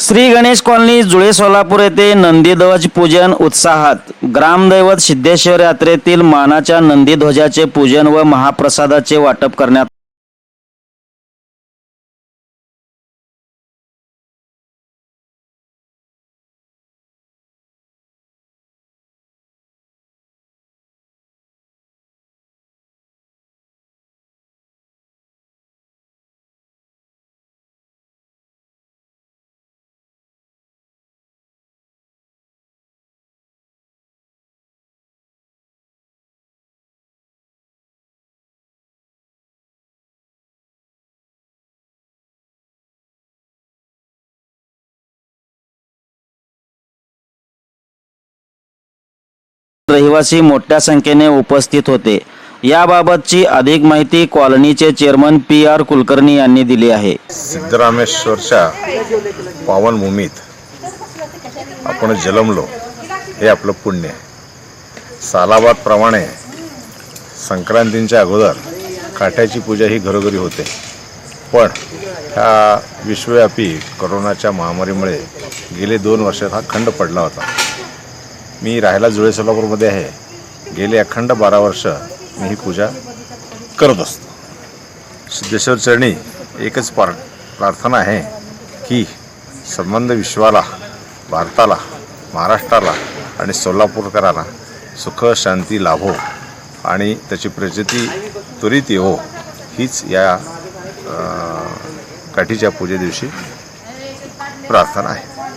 Shri Ganesh colony Jule Solapur येथे नंदीध्वज पूजन उत्साहात. ग्रामदैवत सिद्धेश्वर यात्रेतील मानाच्या नंदीध्वजाचे पूजन व महाप्रसादाचे वाटप करण्यात रहिवासी मोठ्या संख्येने उपस्थित होते. याबाबतची अधिक माहिती कॉलनीचे चेअरमन पी आर कुलकर्णी यांनी दिली आहे. सिद्धरामेश्वरच्या पावनभूमीत आपण जन्मलो हे आपलं पुण्य आहे. सालाबादप्रमाणे संक्रांतींच्या अगोदर काठ्याची पूजा ही घरोघरी होते. पण ह्या विश्वव्यापी करोनाच्या महामारीमुळे गेले दोन वर्षात हा खंड पडला होता. मी राहायला जुळे सोलापूरमध्ये आहे. गेले अखंड बारा वर्ष मी ही पूजा करत असतो. सिद्धेश्वर चरणी एकच पार प्रार्थना आहे की संबंध विश्वाला भारताला महाराष्ट्राला आणि सोलापूरकरांना सुख शांती लाभो आणि त्याची प्रचिती त्वरित येवो हीच या काठीच्या पूजे दिवशी प्रार्थना आहे.